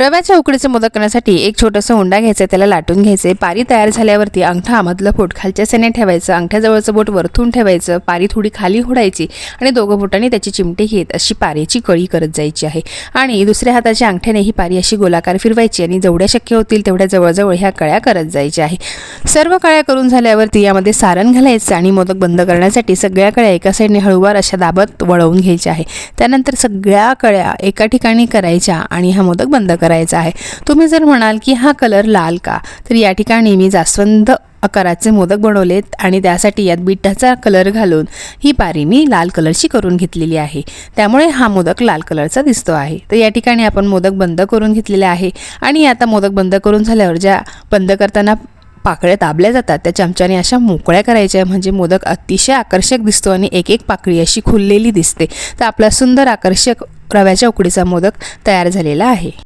रव्याच्या उकडीचे मोदक करण्यासाठी एक छोटंसं हुंडा घ्यायचं त्याला लाटून घ्यायचे पारी तयार झाल्यावरती अंगठा मधलं बोट खालच्या सेने ठेवायचं. अंगठ्याजवळचं बोट वरतून ठेवायचं. पारी थोडी खाली होडायची आणि दोघं बोटांनी त्याची चिमटी घेत अशी पारीची कळी करत जायची आहे. आणि दुसऱ्या हाताच्या अंगठ्याने ही पारी अशी गोलाकार फिरवायची आणि जेवढ्या शक्य होतील तेवढ्या जवळजवळ ह्या कळ्या करत जायच्या आहे. सर्व कळ्या करून झाल्यावरती यामध्ये सारण घालायचं आणि मोदक बंद करण्यासाठी सगळ्या कळ्या एका साईडने हळूवार अशा दाबत वळवून घ्यायच्या आहे. त्यानंतर सगळ्या कळ्या एका ठिकाणी करायच्या आणि हा मोदक बंद करायचा. करायचा आहे. तुम्ही जर म्हणाल की हा कलर लाल का? तर या ठिकाणी मी जास्वंद आकाराचे मोदक बनवलेत आणि त्यासाठी यात बिटाचा कलर घालून ही पारी मी लाल कलरची करून घेतलेली आहे. त्यामुळे हा मोदक लाल कलरचा दिसतो आहे. तर या ठिकाणी आपण मोदक बंद करून घेतलेले आहे आणि आता मोदक बंद करून झाल्यावर ज्या बंद करताना पाकळ्या दाबल्या जातात त्या चमच्याने अशा मोकळ्या करायच्या म्हणजे मोदक अतिशय आकर्षक दिसतो आणि एक एक पाकळी अशी खुललेली दिसते. तर आपला सुंदर आकर्षक रव्याच्या उकडीचा मोदक तयार झालेला आहे.